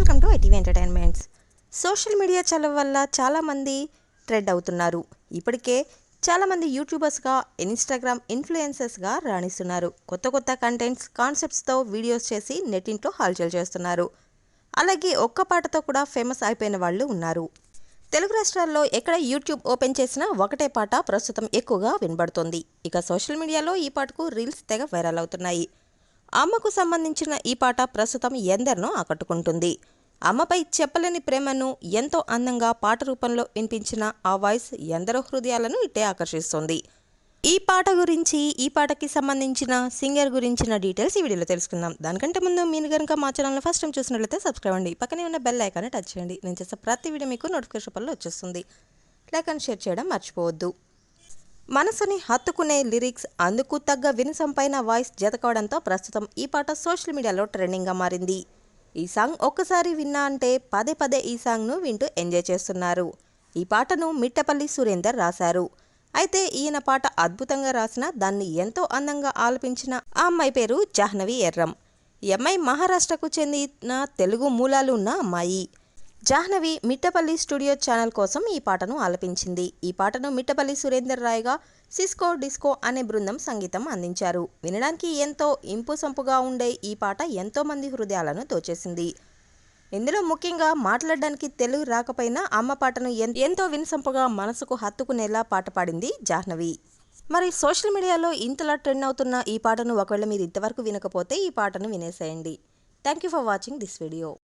Welcome to ITV entertainments. Social media చలవ వల్ల చాలామంది ట్రెడ్ అవుతున్నారు. ఇప్పటికే చాలామంది యూట్యూబర్స్గా ఇన్స్టాగ్రామ్ ఇన్ఫ్లుయెన్సర్స్గా రాణిస్తున్నారు. కొత్త కొత్త కంటెంట్స్ కాన్సెప్ట్స్తో వీడియోస్ చేసి నెట్టింట్లో హల్చల్ చేస్తున్నారు. అలాగే ఒక్క పాటతో కూడా ఫేమస్ అయిపోయిన వాళ్ళు ఉన్నారు. తెలుగు రాష్ట్రాల్లో ఎక్కడ యూట్యూబ్ ఓపెన్ చేసినా ఒకటే పాట ప్రస్తుతం ఎక్కువగా వినబడుతోంది. ఇక సోషల్ మీడియాలో ఈ పాటకు రీల్స్ తెగ వైరల్ అవుతున్నాయి. అమ్మకు సంబంధించిన ఈ పాట ప్రస్తుతం ఎందరినో ఆకట్టుకుంటుంది. అమ్మపై చెప్పలేని ప్రేమను ఎంతో అందంగా పాట రూపంలో వినిపించిన ఆ వాయిస్ ఎందరో హృదయాలను ఇట్టే ఆకర్షిస్తుంది. ఈ పాట గురించి ఈ పాటకి సంబంధించిన సింగర్ గురించిన డీటెయిల్స్ ఈ వీడియోలో తెలుసుకుందాం. దానికంటే ముందు మీరు కనుక మా ఛానల్ని ఫస్ట్ టైం చూసినట్లయితే సబ్స్క్రైబ్ అండి. పక్కనే ఉన్న బెల్ ఐకాన్ని టచ్ చేయండి. నేను చేసే ప్రతి వీడియో మీకు నోటిఫికేషన్ పనులు వచ్చేస్తుంది. లైక్ అండ్ షేర్ చేయడం మర్చిపోవద్దు. మనసుని హత్తుకునే లిరిక్స్ అందుకు తగ్గ వినసంపైన వాయిస్ జతకవడంతో ప్రస్తుతం ఈ పాట సోషల్ మీడియాలో ట్రెండింగ్గా మారింది. ఈ సాంగ్ ఒక్కసారి విన్నా అంటే పదే పదే ఈ సాంగ్ను వింటూ ఎంజాయ్ చేస్తున్నారు. ఈ పాటను మిట్టపల్లి సురేందర్ రాశారు. అయితే ఈయన పాట అద్భుతంగా రాసిన దాన్ని ఎంతో అందంగా ఆలపించిన ఆ అమ్మాయి పేరు జాహ్నవి ఎర్రం. ఈ అమ్మాయి మహారాష్ట్రకు చెందిన తెలుగు మూలాలు ఉన్న అమ్మాయి. జాహ్నవి మిట్టపల్లి స్టూడియో ఛానల్ కోసం ఈ పాటను ఆలపించింది. ఈ పాటను మిట్టపల్లి సురేందర్ రాయ్గా సిస్కో డిస్కో అనే బృందం సంగీతం అందించారు. వినడానికి ఎంతో ఇంపు సంపుగా ఉండే ఈ పాట ఎంతోమంది హృదయాలను దోచేసింది ఇందులో ముఖ్యంగా మాట్లాడడానికి తెలుగు రాకపోయినా అమ్మ పాటను ఎంతో వినసంపుగా మనసుకు హత్తుకునేలా పాట పాడింది జాహ్నవి. మరి సోషల్ మీడియాలో ఇంతలా ట్రెండ్ అవుతున్న ఈ పాటను ఒకవేళ మీరు ఇంతవరకు వినకపోతే ఈ పాటను వినేసేయండి. Thank you for watching this video.